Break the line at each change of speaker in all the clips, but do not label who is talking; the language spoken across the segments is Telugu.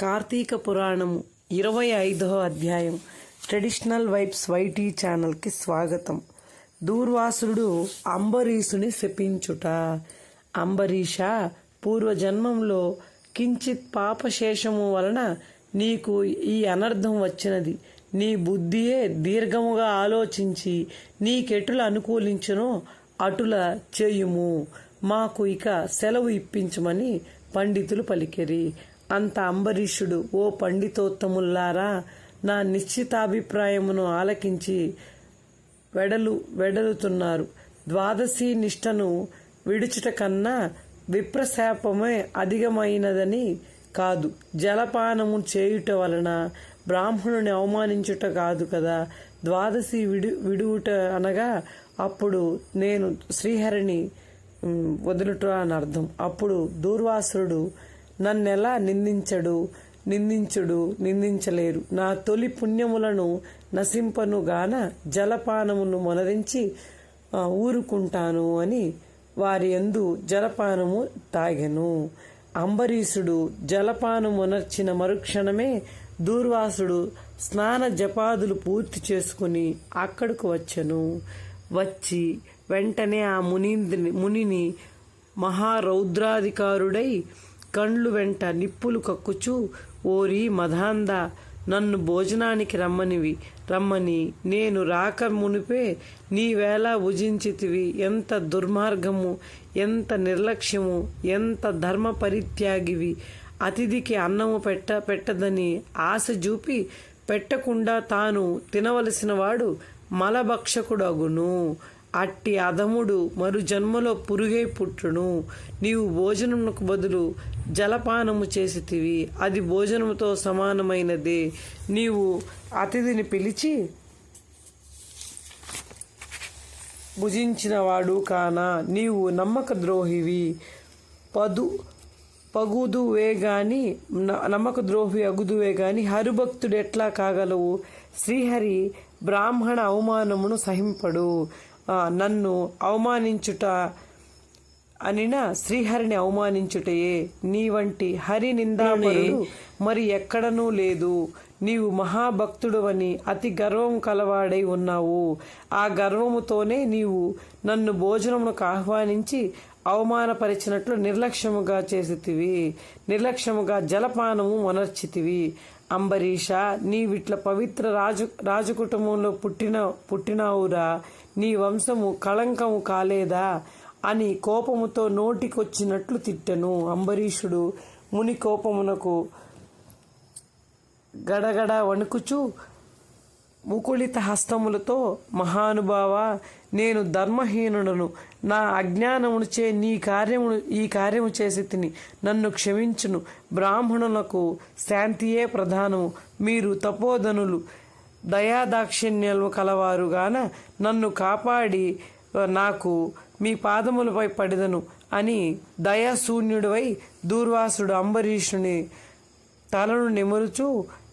కార్తీక పురాణము ఇరవై ఐదవ అధ్యాయం ట్రెడిషనల్ వైబ్స్ వైటీ ఛానల్కి స్వాగతం. దూర్వాసుడు అంబరీషుని శపించుట. అంబరీష పూర్వజన్మంలో కించిత్ పాపశేషము వలన నీకు ఈ అనర్థం వచ్చినది. నీ బుద్ధియే దీర్ఘముగా ఆలోచించి నీకెటుల అనుకూలించునో అటుల చేయుము. మాకు ఇక సెలవు ఇప్పించమని పండితులు పలికిరి. అంత అంబరీషుడు ఓ పండితోత్తముల్లారా నా నిశ్చితాభిప్రాయమును ఆలకించి వెడలు వెడలుతున్నారు. ద్వాదశి నిష్టను విడుచుట కన్నా విప్రశాపమే అధికమైనదని కాదు. జలపానము చేయుట వలన బ్రాహ్మణుని అవమానించుట కాదు కదా. ద్వాదశి విడు విడువుట అనగా అప్పుడు నేను శ్రీహరిని వదులుట అని అర్థం. అప్పుడు దూర్వాసురుడు నన్నెలా నిందించడు నిందించుడు నిందించలేరు. నా తొలి పుణ్యములను నశింపను గాన జలపానమును మొనరించి ఊరుకుంటాను అని వారి ఎందు జలపానము తాగెను. అంబరీషుడు జలపానమునర్చిన మరుక్షణమే దూర్వాసుడు స్నాన జపాదులు పూర్తి చేసుకుని అక్కడకు వచ్చెను. వచ్చి వెంటనే ఆ ముని మునిని మహారౌద్రాధికారుడై కండ్లు వెంట నిప్పులు కక్కుచూ ఓరి మధాంద నన్ను భోజనానికి రమ్మనివి రమ్మని నేను రాక మునిపే నీవేలా భుజించితివి ఎంత దుర్మార్గము ఎంత నిర్లక్ష్యము ఎంత ధర్మ పరిత్యాగివి అతిథికి అన్నము పెట్ట పెట్టదని ఆశ చూపి పెట్టకుండా తాను తినవలసిన వాడు మలభక్షకుడగును. అట్టి అధముడు మరు జన్మలో పురుగై పుట్టును. నీవు భోజనమునకు బదులు జలపానము చేసితివి. అది భోజనముతో సమానమైనదే. నీవు అతిథిని పిలిచి భుజించినవాడు కాన. నీవు నమ్మక ద్రోహివి పదు పగుదువే గాని న- నమ్మక ద్రోహి అగుదువే గాని హరిభక్తుడు ఎట్లా కాగలవు? శ్రీహరి బ్రాహ్మణ అవమానమును సహింపడు. నన్ను అవమానించుట అనిన శ్రీహరిని అవమానించుటయే. నీ వంటి హరి నిందాపరుడు మరి ఎక్కడనూ లేదు. నీవు మహాభక్తుడవని అతి గర్వం కలవాడై ఉన్నావు. ఆ గర్వముతోనే నీవు నన్ను భోజనమునకు ఆహ్వానించి అవమానపరిచినట్లు నిర్లక్ష్యముగా చేసితివి. నిర్లక్ష్యముగా జలపానము మొనర్చితివి. అంబరీష నీవిట్ల పవిత్ర రాజు రాజకుటుంబంలో పుట్టిన పుట్టినావురా. నీ వంశము కళంకము కాలేదా? అని కోపముతో నోటికొచ్చినట్లు తిట్టెను. అంబరీషుడు ముని కోపమునకు గడగడ వణుకుచు ముకుళిత హస్తములతో మహానుభావ నేను ధర్మహీనుడను. నా అజ్ఞానమునుచే నీ కార్యమును ఈ కార్యము చేసి తిని నన్ను క్షమించును. బ్రాహ్మణులకు శాంతియే ప్రధానము. మీరు తపోధనులు. దయాదాక్షిణ్యము కలవారుగాన నన్ను కాపాడి నాకు మీ పాదములపై పడిదను అని దయాశూన్యుడివై దూర్వాసుడు అంబరీషుని తలను నిమురుచు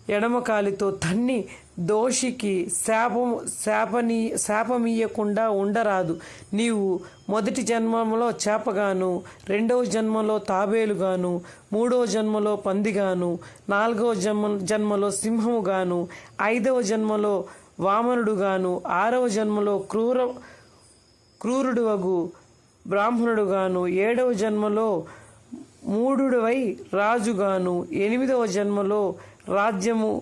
ఎడమకాలితో తన్ని దోషికి శాపము శాపనీ శాపమీయకుండా ఉండరాదు. నీవు మొదటి జన్మలో చేపగాను రెండవ జన్మలో తాబేలుగాను మూడవ జన్మలో పందిగాను నాలుగవ జన్మ జన్మలో సింహముగాను ఐదవ జన్మలో వామనుడుగాను ఆరవ జన్మలో క్రూర క్రూరుడువగు బ్రాహ్మణుడుగాను ఏడవ జన్మలో మూడుడవై రాజుగాను ఎనిమిదవ జన్మలో రాజ్యము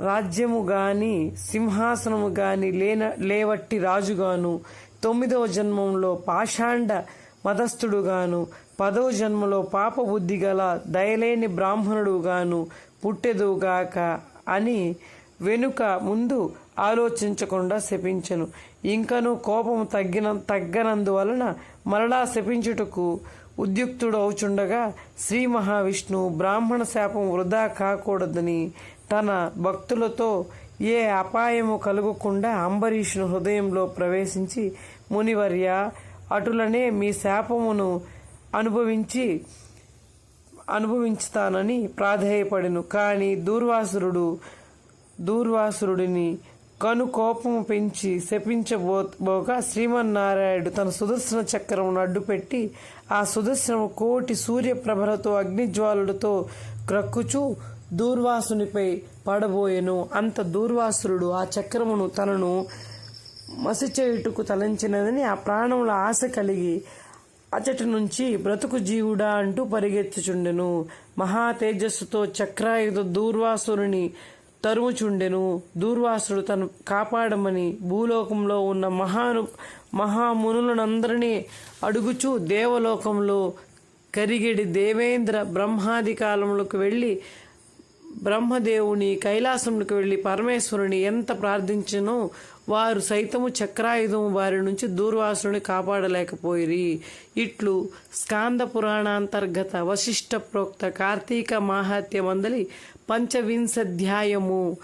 రాజ్యము గాని సింహాసనము గాని లేన లేవట్టి రాజుగాను తొమ్మిదవ జన్మంలో పాషాండ మదస్థుడుగాను పదవ జన్మలో పాపబుద్ధి గల దయలేని బ్రాహ్మణుడుగాను పుట్టెదుగాక అని వెనుక ముందు ఆలోచించకుండా శపించెను. ఇంకను కోపం తగ్గిన తగ్గనందువలన మరలా శపించుటకు ఉద్యుక్తుడు అవుచుండగా శ్రీ మహావిష్ణువు బ్రాహ్మణ శాపం వృధా కాకూడదని తన భక్తులతో ఏ అపాయము కలుగకుండా అంబరీషుని హృదయంలో ప్రవేశించి మునివర్య అటులనే మీ శాపమును అనుభవించి అనుభవించుతానని ప్రాధేయపడెను. కానీ దూర్వాసురుడు దూర్వాసురుడిని కనుకోపము పెంచి శపించబోగా శ్రీమన్నారాయణుడు తన సుదర్శన చక్రమును అడ్డుపెట్టి ఆ సుదర్శనము కోటి సూర్యప్రభలతో అగ్నిజ్వాలులతో క్రక్కుచూ దూర్వాసునిపై పడబోయెను. అంత దూర్వాసురుడు ఆ చక్రమును తనను మసిచేయుటకు తలంచినదని ఆ ప్రాణముల ఆశ కలిగి అచటి నుంచి బ్రతుకు జీవుడా అంటూ పరిగెత్తుచుండెను. మహా తేజస్సుతో చక్రాయుధ దూర్వాసురుని తరుముచుండెను. దూర్వాసుడు తను కాపాడమని భూలోకంలో ఉన్న మహాను మహామునులనందరినీ అడుగుచూ దేవలోకంలో కరిగిడి దేవేంద్ర బ్రహ్మాది కాలములకు వెళ్ళి బ్రహ్మదేవుని కైలాసమునికి వెళ్ళి పరమేశ్వరుని ఎంత ప్రార్థించినో వారు సైతము చక్రాయుధము వారి నుంచి దూర్వాసుని కాపాడలేకపోయిరి. ఇట్లు స్కాంద పురాణాంతర్గత వశిష్ట ప్రోక్త కార్తీక మాహాత్య మందలి పంచవింశధ్యాయము